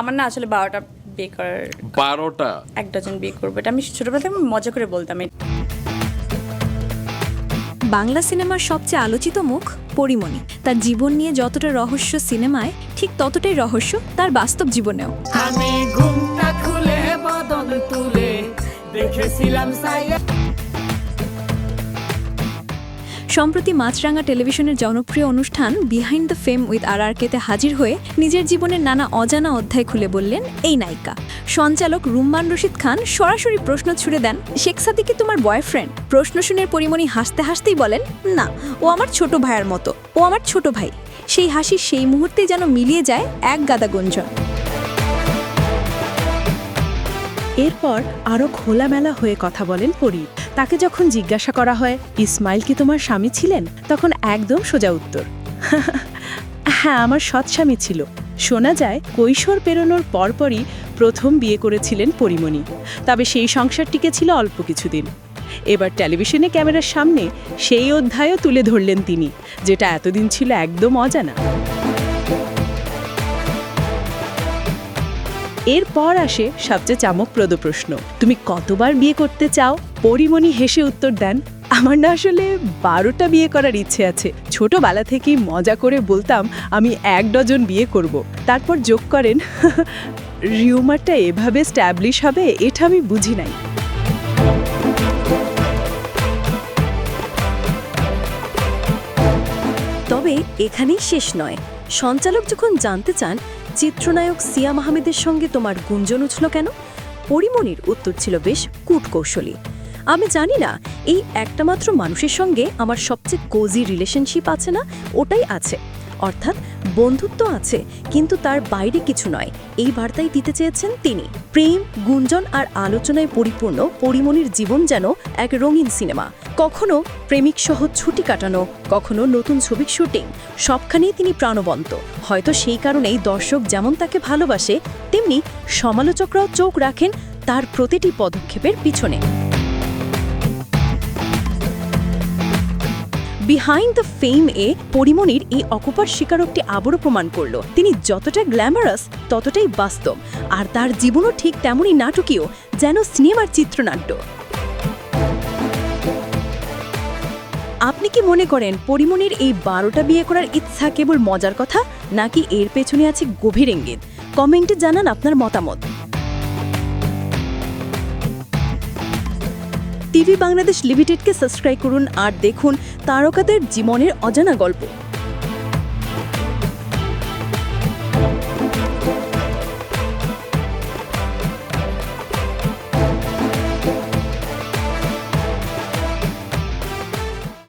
আমার না আসলে বারোটা বিয়ে করার বারোটা? এক ডজন বিয়ে করব। এটা আমি ছোটবেলা থেকে মজা করে বলতাম। বাংলা সিনেমার সবচেয়ে আলোচিত মুখ পরিমণি। তার জীবন নিয়ে যতটা রহস্য সিনেমায় ঠিক ততটাই রহস্য তার বাস্তব জীবনেও। আমি ঘুমটা খুলে বদন তুলে দেখেছিলাম সাইয়া সম্প্রতি মাছরাঙা টেলিভিশনের জনপ্রিয় অনুষ্ঠান বিহাইন্ড দ্য ফেম উইথ আর আর কেতে হাজির হয়ে নিজের জীবনের নানা অজানা অধ্যায় খুলে বললেন এই নায়িকা। সঞ্চালক রুম্মান রশিদ খান সরাসরি প্রশ্ন ছুড়ে দেন, শেখ সাদি কি তোমার বয়ফ্রেন্ড প্রশ্ন শুনে পরিমণি হাসতে হাসতেই বলেন, না, ও আমার ছোট ভাইয়ের মতো, ও আমার ছোট ভাই। সেই হাসি সেই মুহূর্তে যেন মিলিয়ে যায় এক গাদা গুঞ্জন। এরপর আরও খোলামেলা হয়ে কথা বলেন পরি। তাকে যখন জিজ্ঞাসা করা হয়, ইসমাইল কি তোমার স্বামী ছিলেন? তখন একদম সোজা উত্তর। হ্যাঁ আমার সৎ স্বামী ছিল। শোনা যায়, কৈশোর পেরোনোর পরপরই প্রথম বিয়ে করেছিলেন পরিমণি। তবে সেই সংসারটিকে ছিল অল্প কিছুদিন। এবার টেলিভিশনে ক্যামেরার সামনে সেই অধ্যায়ও তুলে ধরলেন তিনি, যেটা এতদিন ছিল একদম অজানা। এরপর আসে সবচেয়ে চামকপ্রদ প্রশ্ন। তুমি কতবার বিয়ে করতে চাও? পরিমণি হেসে উত্তর দেন, আমার না আসলে বারোটা বিয়ে করার ইচ্ছে আছে। ছোটবেলা থেকেই মজা করে বলতাম, আমি এক ডজন বিয়ে করব। তারপর যোগ করেন রিউমারটা এভাবে স্ট্যাবলিশ হবে? এটা আমি বুঝি নাই। তবে এখানেই শেষ নয়। সঞ্চালক যখন জানতে চান চিত্রনায়ক সিয়া মাহমেদের সঙ্গে তোমার গুঞ্জন উঠল কেন? পরিমণির উত্তর ছিল বেশ কূটকৌশলী। আমি জানি না, এই একটা মাত্র মানুষের সঙ্গে আমার সবচেয়ে কোজি রিলেশনশিপ আছে না? ওটাই আছে। অর্থাৎ বন্ধুত্ব আছে, কিন্তু তার বাইরে কিছু নয়। এই বার্তাই দিতে চেয়েছেন তিনি। প্রেম, গুঞ্জন আর আলোচনায় পরিপূর্ণ পরিমণির জীবন যেন এক রঙিন সিনেমা। কখনো প্রেমিক সহ ছুটি কাটানো, কখনো নতুন ছবির শুটিং, সবখানেই তিনি প্রাণবন্ত। হয়তো সেই কারণেই দর্শক যেমন তাকে ভালোবাসে, তেমনি সমালোচকরাও চোখ রাখেন তার প্রতিটি পদক্ষেপের পিছনে। বিহাইন্ড দ্য ফেম এ পরিমণির এই অকুপার স্বীকারোক্তি আবারও প্রমাণ করল। তিনি যতটা গ্ল্যামারাস ততটাই বাস্তব। আর তার জীবনও ঠিক তেমনই নাটকীয়, যেন সিনেমার চিত্রনাট্য। আপনি কি মনে করেন পরিমণির এই বারোটা বিয়ে করার ইচ্ছা কেবল মজার কথা, নাকি এর পেছনে আছে গভীর ইঙ্গিত? কমেন্টে জানান আপনার মতামত। টিভি বাংলাদেশ লিমিটেডকে সাবস্ক্রাইব করুন আর দেখুন তারকাদের জীবনের অজানা গল্প।